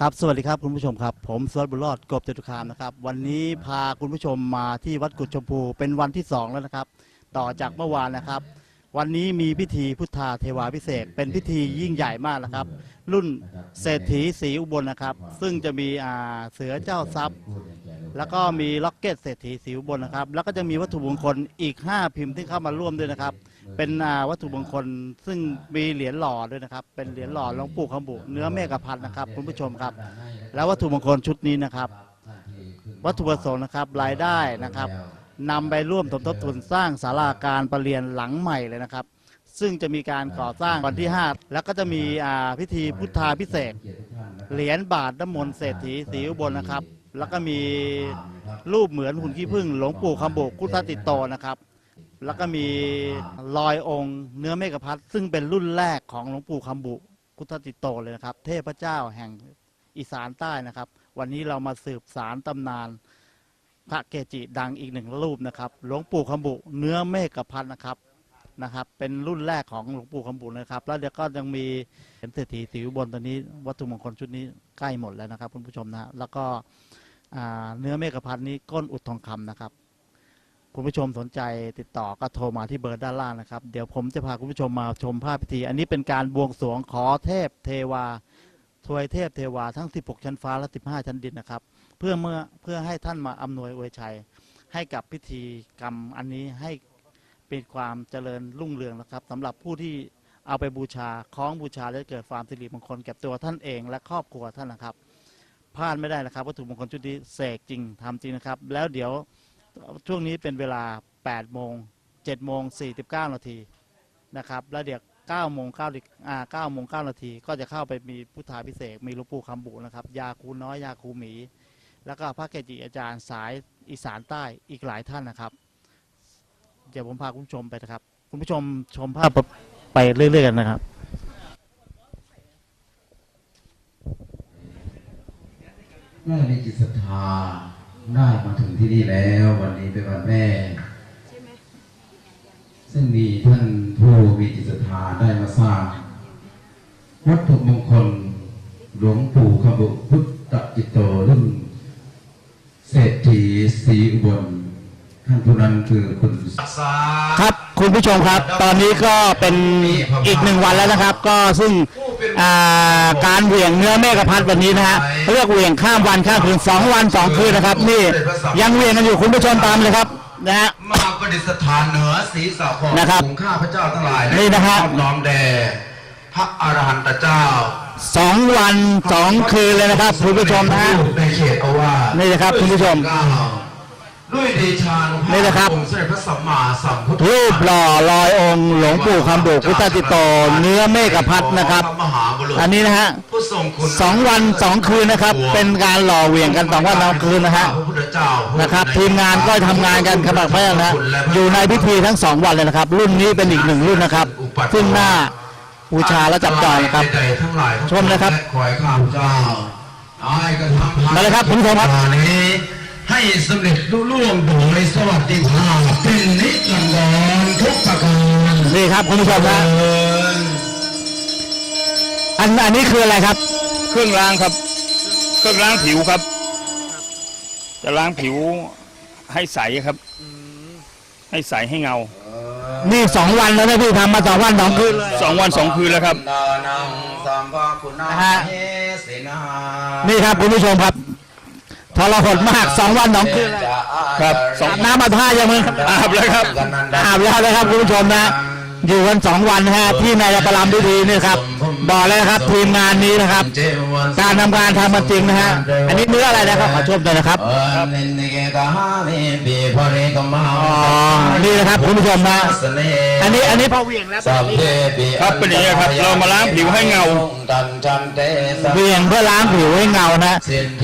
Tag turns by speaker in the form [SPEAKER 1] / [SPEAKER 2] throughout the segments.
[SPEAKER 1] ครับสวัสดีครับคุณผู้ชมครับ ผมสวัสดิ์บุญรอดกบจตุคามนะครับ วันนี้พาคุณผู้ชมมาที่วัดกุดชมพูเป็นวันที่สองแล้วนะครับ ต่อจากเมื่อวานนะครับ วันนี้มีพิธีพุทธาเทวาพิเศษ เป็นพิธียิ่งใหญ่มากนะครับ รุ่นเศรษฐีสีอุบลนะครับ ซึ่งจะมีอ่าเสือเจ้าทรัพย์ แล้วก็มีล็อกเก็ตเศรษฐีสีอุบลนะครับ แล้วก็จะมีวัตถุมงคลอีก 5 พิมพ์ที่เข้ามาร่วมด้วยนะครับ เป็นอ่าวัตถุมงคลซึ่งมีเหรียญหล่อด้วยนะครับ เป็นเหรียญหล่อหลวงปู่คำบุเนื้อเมฆพันธ์นะครับคุณผู้ชมครับ แล้ววัตถุมงคลชุดนี้นะครับ วัตถุประสงค์นะครับรายได้นะครับนำไปร่วมสมทบทุนสร้างศาลาการประเรียนหลังใหม่เลยนะครับ ซึ่งจะมีการก่อสร้างวันที่ 5 แล้วก็จะมีอ่าพิธีพุทธาพิเศษกเหรียญบาทน้ำมนต์เศรษฐีสีอุบลนะครับ แล้วก็มีรูปเหมือนหุ่นขี้ผึ้งหลวงปู่คำโบกคุทติโตนะครับ แล้วก็มีรอยองค์เนื้อเมฆพัทซึ่งเป็นรุ่นแรกของหลวงปู่คำบุคุทติโตเลยนะครับ เทพเจ้าแห่งอีสานใต้นะครับ วันนี้เรามาสืบสารตำนาน พระเกจิดังอีกหนึ่งรูปนะครับ หลวงปู่คำบุเนื้อเมฆพัทนะครับนะครับ เป็นรุ่นแรกของหลวงปู่คำบุนะครับ แล้วเดี๋ยวก็ยังมีเห็นเศรษฐีสิวบนตัวนี้ วัตถุมงคลชุดนี้ใกล้หมดแล้วนะครับคุณผู้ชมนะฮะแล้วก็อ่าเนื้อเมฆพัทนี้ก้นอุดทองคำนะครับ คุณผู้ชมสนใจติดต่อก็โทรมาที่เบอร์ด้านล่างนะครับ เดี๋ยวผมจะพาคุณผู้ชมมาชมภาพพิธี อันนี้เป็นการบวงสรวงขอเทพเทวาทวยเทพเทวาทั้ง 16 ชั้นฟ้าและ 15 ชั้นดินนะครับ เพื่อเมื่อเพื่อให้ท่านมาอำนวยอวยชัย ให้กับพิธีกรรมอันนี้ให้เป็นความเจริญรุ่งเรืองนะครับสำหรับผู้ที่เอาไปบูชาคล้องบูชาและเกิดความสิริมงคลแก่ตัวท่านเองและครอบครัวท่านนะครับพลาดไม่ได้นะครับวัตถุมงคลชุดนี้เสกจริงทำจริงนะครับ แล้วเดี๋ยว ช่วงนี้เป็นเวลา 8 โมง 7 โมง 49 นาทีนะครับแล้วเดี๋ยว9โมง9อ่า9โมง9นาทีก็จะเข้าไปมีพุทธาพิเศษมีหลวงปู่คำบุนะครับ ยาคูน้อยยาคูหมี แล้วก็พระเกจิอาจารย์สายอีสานใต้อีกหลายท่านนะครับ เดี๋ยวผมพาคุณผู้ชมไปนะครับ คุณผู้ชมชมภาพไปเรื่อยๆกันนะครับ
[SPEAKER 2] เมื่อมีจิตศรัทธา ได้มาถึงที่นี่แล้ว วันนี้เป็นวันแม่ ซึ่งมีท่านผู้มีจิตศรัทธาได้มาสร้างวัตถุมงคลหลวงปู่ขบุพุทธจิตโตรุ่นเศรษฐีศรีอุบลท่านผู้นั้นคือคุณ
[SPEAKER 1] ครับ คุณผู้ชมครับ ตอนนี้ก็เป็นอีกหนึ่งวันแล้วนะครับ ก็ซึ่งอ่า การเหวี่ยงเนื้อเมฆพัดวันนี้นะฮะเรียกเหวี่ยงข้ามวันข้ามคืนสองวันสองคืนนะครับ นี่ยังเหวี่ยงกันอยู่คุณผู้ชมตามเลยครับนะฮะ
[SPEAKER 2] มาประดิษฐานเหนือศีรษะของ
[SPEAKER 1] นะครับ
[SPEAKER 2] ของข้าพเจ้าทั้งหลาย
[SPEAKER 1] นี่นะฮะ
[SPEAKER 2] ขอบน้อมแด่พระอรหันตเจ้า
[SPEAKER 1] สองวันสองคืนเลยนะครับคุณผู้ชมนะฮะ
[SPEAKER 2] ในเขตอาวาส
[SPEAKER 1] นี่นะครับคุณผู้ชม
[SPEAKER 2] ด้วยเดชานุภาพ
[SPEAKER 1] นี่นะครับ
[SPEAKER 2] องค์สมเด็จพระสัมมาสัมพุทธ
[SPEAKER 1] รูปหล่อลอยองค์หลวงปู่คำบุพุทธติโต เนื้อเมฆพัดนะครับ
[SPEAKER 2] มหาบุรุษ
[SPEAKER 1] อันนี้นะฮะ
[SPEAKER 2] ผู้ทรงคุณ
[SPEAKER 1] สองวันสองคืนนะครับ เป็นการหล่อเหวี่ยงกันสองวันสองคืนนะฮะ
[SPEAKER 2] พระพุทธเจ้าผู้
[SPEAKER 1] นะครับทีมงานก็ทำงานกันขมักแม่นะอยู่ในพิธีทั้งสองวันเลยนะครับ รุ่นนี้เป็นอีกหนึ่งรุ่นนะครับ ซึ่งหน้าบูชาและจับจองนะครับ
[SPEAKER 2] ใดๆทั้งหลาย
[SPEAKER 1] ชมนะครับ
[SPEAKER 2] และขอให้ข้าพเจ้าได้กระทำ
[SPEAKER 1] มาเลยครับคุณผู้ชมครับ
[SPEAKER 2] นี้ ให้สำเร็จรุ่ล่วงโดยสวัสดิภาพเป็นนิรันดรทุกประการ
[SPEAKER 1] นี่ครับคุณผู้ชมนะ
[SPEAKER 2] เอิญ
[SPEAKER 1] อันอันนี้คืออะไรครับ
[SPEAKER 3] เครื่องล้างครับ เครื่องล้างผิวครับ จะล้างผิวให้ใสครับ ให้ใสให้เงา
[SPEAKER 1] นี่สองวันแล้วนะพี่ทำมาสองวันสองคืนเลย
[SPEAKER 3] สองวันสองคืนแล้วครับ
[SPEAKER 2] ดานังสัมภาคุณา
[SPEAKER 1] นะฮะ
[SPEAKER 2] เฮสินา
[SPEAKER 1] นี่ครับคุณผู้ชมครับ ทรหดมากสองวันสองคืนเลย
[SPEAKER 3] ครับสอง
[SPEAKER 1] อาบน้ำมาท่ายังมึง
[SPEAKER 3] อาบแล้วครับ
[SPEAKER 1] อาบแล้วนะครับคุณผู้ชมนะ อยู่กันสองวันนะฮะที่ในประลำพิธีนี่ครับบอกเลยนะครับทีมงานนี้นะครับ การทำงานทำมาจริงนะฮะอันนี้เนื้ออะไรนะครับขอชมหน่อยนะครับ
[SPEAKER 2] ครับ
[SPEAKER 1] อ๋อนี่นะครับคุณผู้ชมนะอันนี้อันนี้พอเหวี่ยงแล้ว
[SPEAKER 3] ครับเป็นอย่างนี้ครับเรามาล้างผิวให้เงา
[SPEAKER 1] เหวี่ยงเพื่อล้างผิวให้เงานะ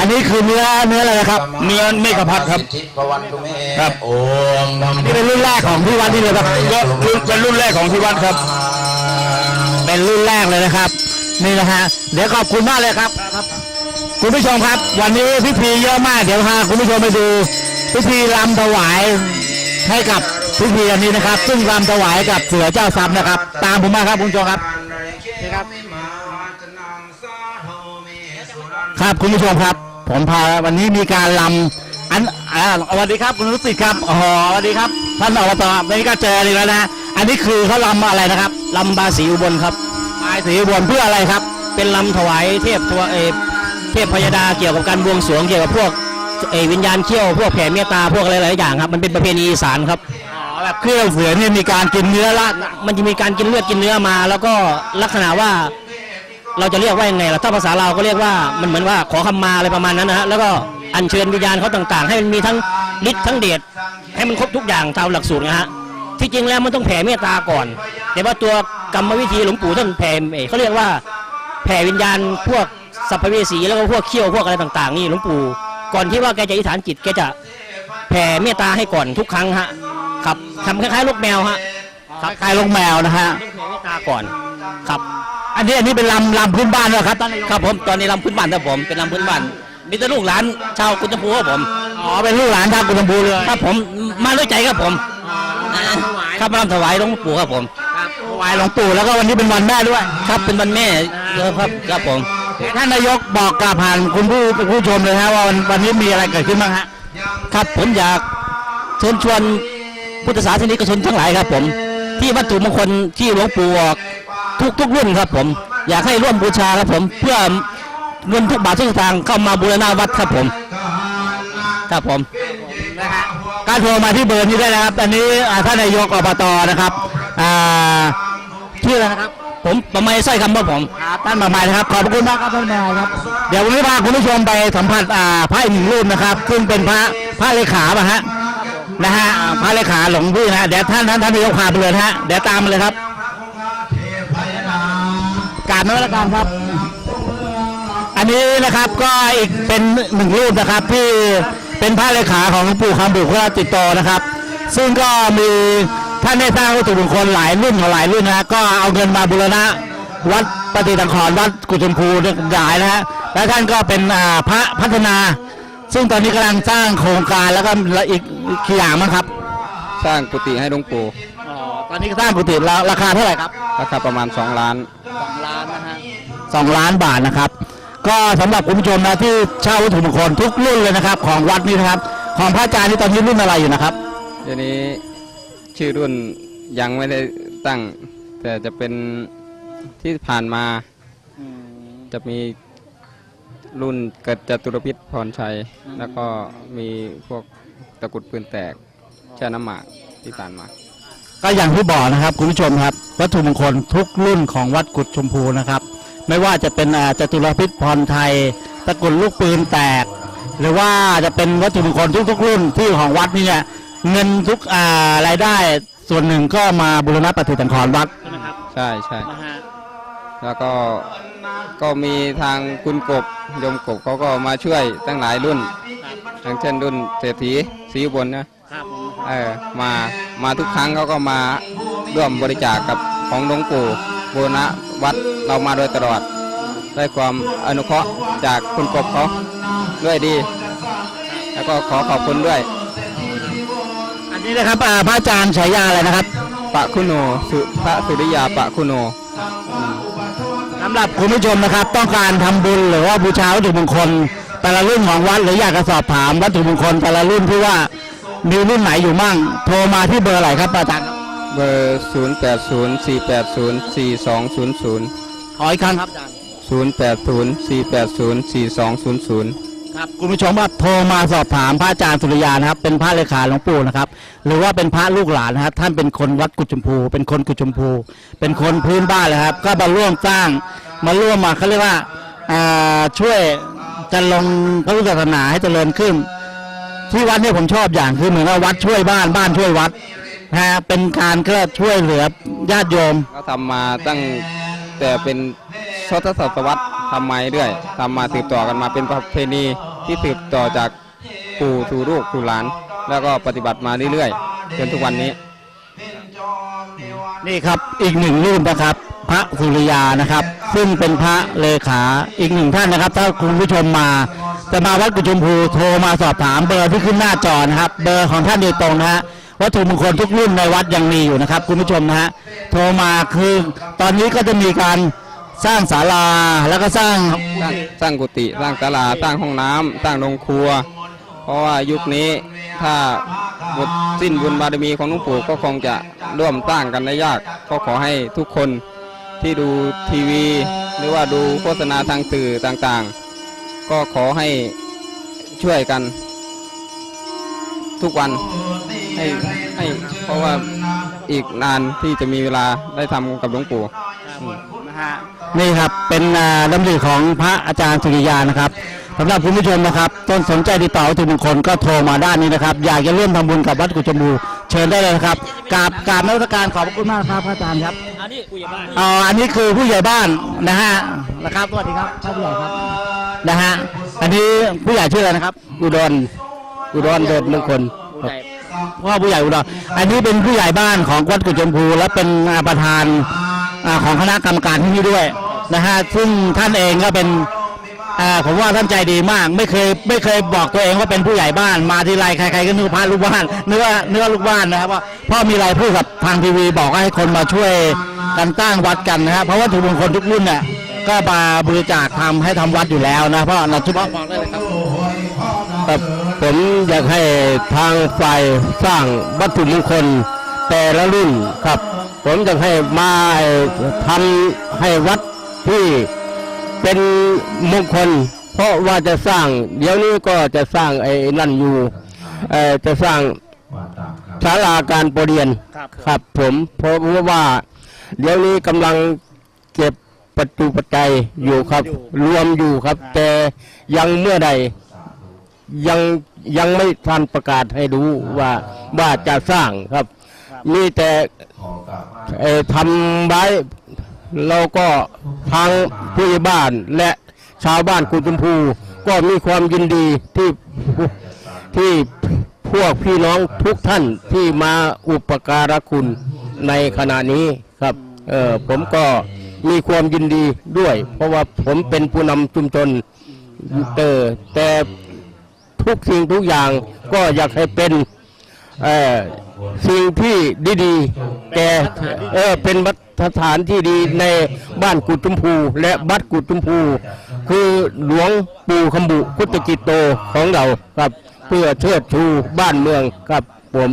[SPEAKER 1] อันนี้คือเนื้อเนื้ออะไรนะครับ
[SPEAKER 3] เนื้อเมฆพัดครับครับ
[SPEAKER 2] โอ้ม
[SPEAKER 1] นี่เป็นรุ่นแรกของที่วัดนี่เลยครับ
[SPEAKER 3] ก็รุ่นเป็นรุ่นแรกของที่วัดครับ
[SPEAKER 1] เป็นรุ่นแรกเลยนะครับ นี่นะฮะเดี๋ยวขอบคุณมากเลยครับ คุณผู้ชมครับ วันนี้พิธีเยอะมากเดี๋ยวพาคุณผู้ชมไปดูพิธีรำถวายให้กับพิธีอันนี้นะครับ ซึ่งรำถวายกับเสือเจ้าซ้ำนะครับ ตามผมมาครับคุณผู้ชมครับ
[SPEAKER 2] ครับ
[SPEAKER 1] ครับคุณผู้ชมครับ ผมพาวันนี้มีการลำอันอ่าสวัสดีครับคุณรุสิทธิ์ครับอ๋อสวัสดีครับท่านอบตวันนี้ก็เจออีกแล้วนะ อันนี้คือเขาลำอะไรนะครับ
[SPEAKER 4] ลำบาสีอุบลครับ
[SPEAKER 1] บายสีอุบลเพื่ออะไรครับ
[SPEAKER 4] เป็นลำถวายเทพทวเออเทพพยดาเกี่ยวกับการบวงสรวงเกี่ยวกับพวกเออวิญญาณเขี้ยว พวกแผ่เมตตาพวกอะไรหลายๆอย่างครับ มันเป็นประเพณีอีสานครับ
[SPEAKER 1] อ๋อแบบเครื่องเสือนี่มีการกินเนื้อละ
[SPEAKER 4] มันจะมีการกินเลือดกินเนื้อมา แล้วก็ลักษณะว่าเราจะเรียกว่ายังไงล่ะถ้าภาษาเราก็เรียกว่ามันเหมือนว่าขอคำมาอะไรประมาณนั้นนะฮะแล้วก็อัญเชิญวิญญาณเขาต่างๆ ให้มันมีทั้งฤทธิ์ทั้งเดชให้มันครบทุกอย่างตามหลักสูตรนะฮะ ที่จริงแล้วมันต้องแผ่เมตตาก่อน แต่ว่าตัวกรรมวิธีหลวงปู่ท่านแผ่เอ่อเขาเรียกว่าแผ่วิญญาณพวกสัพเพเวสีแล้วก็พวกเขี้ยวพวกอะไรต่าง ๆ นี่หลวงปู่ก่อนที่ว่าแกจะอธิษฐานจิตแกจะแผ่เมตตาให้ก่อนทุกครั้งฮะครับทำคล้ายๆลูกแมวฮะ
[SPEAKER 1] คล้ายๆลงแมวนะฮะ
[SPEAKER 4] ต้องแผ่เมตตาก่อนครับ
[SPEAKER 1] อันนี้อันนี้เป็นลำลำพื้นบ้านด้วยครับท่านนายก
[SPEAKER 4] ครับผมตอนนี้ลำพื้นบ้านครับผมเป็นลำพื้นบ้าน มีแต่ลูกหลานชาวกุญจพูครับผม
[SPEAKER 1] อ๋อเป็นลูกหลานชาวกุฎบูเลย
[SPEAKER 4] ครับผมมาด้วยใจครับผม ครับมาลำถวายหลวงปู่ครับผม
[SPEAKER 1] ถวายหลวงปู่แล้วก็วันนี้เป็นวันแม่ด้วย
[SPEAKER 4] ครับเป็นวันแม่ครับครับผม
[SPEAKER 1] ท่านนายกบอกกล่าวผ่านคุณผู้ผู้ชมเลยฮะว่าวันวันนี้มีอะไรเกิดขึ้นบ้างฮะ
[SPEAKER 4] ครับผมอยากเชิญชวนพุทธศาสนิกชนทั้งหลายครับ ผม ที่วัตถุมงคลที่หลวงปู่ออกทุกทุกรุ่นครับ ผม อยากให้ร่วมบูชาครับ ผมเพื่อเงินทุกบาททุกสตางค์เข้ามาบูรณาวัดครับผม ครับผม
[SPEAKER 1] การโทรมาที่เบอร์นี้ได้นะครับ อันนี้อ่าท่านนายกอบตนะครับอ่าชื่ออะไรนะครับ
[SPEAKER 4] ผมประมาณสร้อยคำว่าผม
[SPEAKER 1] ครับท่านมาใหม่นะครับ ขอบพระคุณมากครับท่านนายครับ เดี๋ยววันนี้พาคุณผู้ชมไปสัมผัสอ่าพระอีกหนึ่งรูปนะครับ ซึ่งเป็นพระพระเลขาป่ะฮะ นะฮะอ่าพระเลขาหลวงพี่นะฮะ เดี๋ยวท่านท่านท่านนายกพาไปเลยนะฮะ เดี๋ยวตามมาเลยครับ กรารนวัตกรรมครับ อันนี้นะครับก็อีกเป็นหนึ่งรูปนะครับที่ เป็นพระเลขาของหลวงปู่คำบุพระติดต่อนะครับ ซึ่งก็มีท่านได้สร้างวัตถุมงคลหลายรุ่นหลายรุ่นนะฮะก็เอาเงินมาบูรณะวัดปฏิสังขรณ์วัดกุฎชมพูหลายนะฮะและท่านก็เป็นอ่าพระพัฒนา ซึ่งตอนนี้กำลังสร้างโครงการแล้วก็อีกอีกกี่อย่างมั้งครับ
[SPEAKER 5] สร้างกุฏิให้หลวงปู่
[SPEAKER 1] ตอนนี้ก็สร้างกุฏิแล้วราคาเท่าไหร่ครับ
[SPEAKER 5] ราคาประมาณ 2 ล้าน
[SPEAKER 1] สองล้านบาทนะครับ ก็สำหรับคุณผู้ชมนะที่เช่าวัตถุมงคลทุกรุ่นเลยนะครับ ของวัดนี้นะครับ ของพระอาจารย์นี่ตอนนี้รุ่นอะไรอยู่นะครับ
[SPEAKER 5] เดี๋ยวนี้ชื่อรุ่นยังไม่ได้ตั้ง แต่จะเป็นที่ผ่านมาจะมีรุ่นเกิดจตุรพิษพรชัย แล้วก็มีพวกตะกรุดปืนแตกแช่น้ำหมากที่ผ่านมา
[SPEAKER 1] ก็อย่างที่บอกนะครับคุณผู้ชมครับ วัตถุมงคลทุกรุ่นของวัดกุดชมพูนะครับ ไม่ว่าจะเป็นอ่าจตุรพิษพรไทยตะกรุดลูกปืนแตก หรือว่าจะเป็นวัตถุมงคลทุกๆรุ่นที่ของวัดนี่เนี่ยเงินทุกอ่ารายได้ส่วนหนึ่งก็มาบูรณะปฏิสังขรณ์วัด
[SPEAKER 5] ใช่ใช่แล้วก็ก็มีทางคุณกบโยมกบเขาก็มาช่วยตั้งหลายรุ่นอย่างเช่นรุ่นเศรษฐีสีอุบลนะเออมามาทุกครั้งเขาก็มาร่วมบริจาคกับของหลวงปู่ บูรณะวัดเรามาโดยตลอด ได้ความอนุเคราะห์จากคุณกบเขาด้วยดี แล้วก็ขอขอบคุณด้วย
[SPEAKER 1] อันนี้นะครับอ่าพระอาจารย์ฉายาอะไรนะครับ
[SPEAKER 5] ปะคุณโนสุพระสุริยาปะคุณโน
[SPEAKER 1] สำหรับคุณผู้ชมนะครับ ต้องการทำบุญหรือว่าบูชาวัตถุมงคลแต่ละรุ่นของวัดหรืออยากจะสอบถามวัตถุมงคลแต่ละรุ่นที่ว่ามีรุ่นไหนอยู่มั่งโทรมาที่เบอร์อะไรครับอาจารย์ครับ
[SPEAKER 5] เบอร์ 0 8 0 4 8 0 4 2 0 0
[SPEAKER 1] ขออีกครั้งครับอาจารย์
[SPEAKER 5] 0 8 0 4 8 0 4 2 0 0
[SPEAKER 1] ครับคุณผู้ชมว่าโทรมาสอบถามพระอาจารย์สุริยานะครับ เป็นพระเลขาหลวงปู่นะครับ หรือว่าเป็นพระลูกหลานนะครับท่านเป็นคนวัดกุฎชมพู เป็นคนกุฎชมพู เป็นคนพื้นบ้านเลยครับ ก็มาร่วมสร้างมาร่วมมาเขาเรียกว่าอ่าช่วยจะลงพระพุทธศาสนาให้เจริญขึ้น ที่วัดเนี่ยผมชอบอย่างคือเหมือนว่าวัดช่วยบ้านบ้านช่วยวัด นะฮะเป็นการก็ช่วยเหลือญาติโยม
[SPEAKER 5] เขาทำมาตั้งแต่เป็นชทศตวรรษทำมาเรื่อยทำมาสืบต่อกันมาเป็นประเพณีที่สืบต่อจากปู่สู่ลูกสู่หลาน แล้วก็ปฏิบัติมาเรื่อยๆจนทุกวันนี้
[SPEAKER 1] นี่ครับอีกหนึ่งรูปนะครับ พระสุริยานะครับ ซึ่งเป็นพระเลขาอีกหนึ่งท่านนะครับ ถ้าคุณผู้ชมมาจะมาวัดกุฎชมพูโทรมาสอบถามเบอร์ที่ขึ้นหน้าจอนะครับ เบอร์ของท่านโดยตรงนะฮะ วัตถุมงคลทุกรุ่นในวัดยังมีอยู่นะครับ คุณผู้ชมนะฮะโทรมาคือตอนนี้ก็จะมีการสร้างศาลาแล้วก็สร้าง
[SPEAKER 5] สร้างสร้างกุฏิสร้างศาลาสร้างห้องน้ำสร้างโรงครัว เพราะว่ายุคนี้ถ้าหมดสิ้นบุญบารมีของหลวงปู่ก็คงจะร่วมสร้างกันได้ยาก ก็ขอให้ทุกคนที่ดูทีวี หรือว่าดูโฆษณาทางสื่อต่างๆ ก็ขอให้ช่วยกันทุกวัน ให้ให้เพราะว่าอีกนานที่จะมีเวลาได้ทำกับหลวงปู่
[SPEAKER 1] นะฮะ นี่ครับเป็นอ่าดำริของพระอาจารย์สุริยานะครับสำหรับคุณผู้ชมนะครับต้นสนใจติดต่อวัตถุมงคลก็โทรมาด้านนี้นะครับ อยากจะร่วมทำบุญกับวัดกุจมูเชิญได้เลยนะครับกราบกราบนวัตการขอบพระคุณมากครับพระอาจารย์ครับ
[SPEAKER 4] อันนี้กูอย่าบ้าน
[SPEAKER 1] อ๋ออันนี้คือผู้ใหญ่บ้านนะฮะนะครับสวัสดีครับท่านผู้ใหญ่ครับนะฮะอันนี้ผู้ใหญ่ชื่ออะไรนะครับ อุดรอุดรเดชมงคล
[SPEAKER 4] ผู้ใหญ่
[SPEAKER 1] ว่าผู้ใหญ่อุดรอันนี้เป็นผู้ใหญ่บ้านของวัดกุจชมพูและเป็นประธานของคณะกรรมการที่นี่ด้วยนะฮะซึ่งท่านเองก็เป็นผมว่าท่านใจดีมาก ไม่เคยไม่เคยบอกตัวเองว่าเป็นผู้ใหญ่บ้านมาที่ไรใครๆก็นึกว่าพลูกบ้านเนึกว่านึกว่าลูกบ้านนะครับว่าพ่อมีอะไรพูดกับทางทีวีบอกให้คนมาช่วยกันตั้งวัดกันนะครับเพราะว่าถูกมงคลทุกรุ่นเนี่ยก็มาบริจาคทำให้ทำวัดอยู่แล้วนะเพราะเราเฉพาะบอกได้เลยครับ
[SPEAKER 6] ผมอยากให้ทางฝ่ายสร้างวัตถุมงคลแต่ละรุ่นครับ ผมอยากให้มาทำให้วัดที่เป็นมงคล เพราะว่าจะสร้างเดี๋ยวนี้ก็จะสร้างไอ้นั่นอยู่จะสร้าง
[SPEAKER 2] ว่าตามครับ
[SPEAKER 6] ศาลาการประเรียน
[SPEAKER 1] ครับ
[SPEAKER 6] ผมเพราะว่าเดี๋ยวนี้กำลังเก็บปัจจุปัจจัยอยู่ครับ รวมอยู่ครับ แต่ยังเมื่อใดยัง ยังไม่ทันประกาศให้รู้ว่าว่าจะสร้างครับ มีแต่
[SPEAKER 2] ขอกราบไหว้
[SPEAKER 6] เอ่อทำไว้เราก็ทางผู้ใหญ่บ้านและชาวบ้านกุฎชมพูก็มีความยินดีที่ที่พวกพี่น้องทุกท่านที่มาอุปการะคุณในขณะนี้ครับเออผมก็มีความยินดีด้วย เพราะว่าผมเป็นผู้นำชุมชนเออแต่ ทุกสิ่งทุกอย่างก็อยากให้เป็นสิ่งที่ดีๆแก่เออเป็นมาตรฐานที่ดีในบ้านกุฎชมพูและบัดกุฎชมพู คือหลวงปู่คำบุพุทธจิตโตของเราครับ เพื่อเชิดชูบ้านเมืองครับ ผม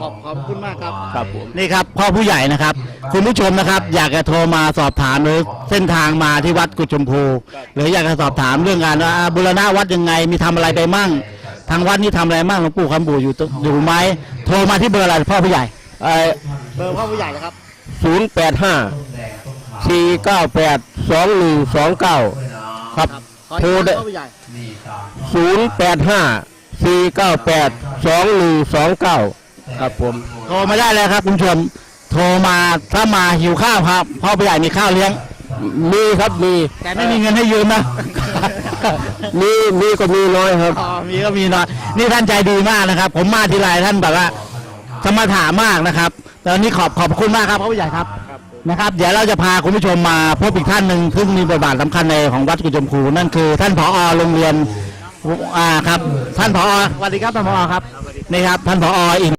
[SPEAKER 1] ขอบขอบคุณมากครับครับนี่ครับพ่อผู้ใหญ่นะครับ คุณผู้ชมนะครับ อยากจะโทรมาสอบถามหรือเส้นทางมาที่วัดกุฎชมพู หรืออยากจะสอบถามเรื่องงานว่าอ่าบูรณะวัดยังไงมีทำอะไรไปมั่ง ทางวัดนี่ทำอะไรมั่งหลวงปู่คำบูอยู่ตอยู่ไหมโทรมาที่เบอร์อะไรพ่อผู้ใหญ่เบอร์พ่อผู้ใหญ่นะครับ
[SPEAKER 6] ศูนย์แปดห้าสี่เก้าแปดสองหนึ่งสองเก้าครับโทรได้
[SPEAKER 1] พ่อผู้ใหญ่
[SPEAKER 6] ศูนย์แปดห้า สี่เก้าแปดสองหนึ่งสองเก้าครับผม
[SPEAKER 1] โทรมาได้เลยครับคุณผู้ชมโทรมาถ้ามาหิวข้าวครับพ่อผู้ใหญ่มีข้าวเลี้ยง
[SPEAKER 6] มีครับมี
[SPEAKER 1] แต่ไม่มีเงินให้ยืมนะ
[SPEAKER 6] มีมีก็มีน้อยครับ
[SPEAKER 1] อ๋อมีก็มีหน่อยนี่ท่านใจดีมากนะครับ ผมมาทีไรท่านแบบว่าสมถามากนะครับแต่วันนี้ขอบขอบคุณมากครับพระผู้ใหญ่ครับนะครับ เดี๋ยวเราจะพาคุณผู้ชมมาพบอีกท่านหนึ่งซึ่งมีบทบาทสำคัญในของวัดกุฎชมพูนั่นคือ ท่านผอโรงเรียน อ่าครับ ท่านผอสวัสดีครับท่านผอครับนี่ครับท่านผออิน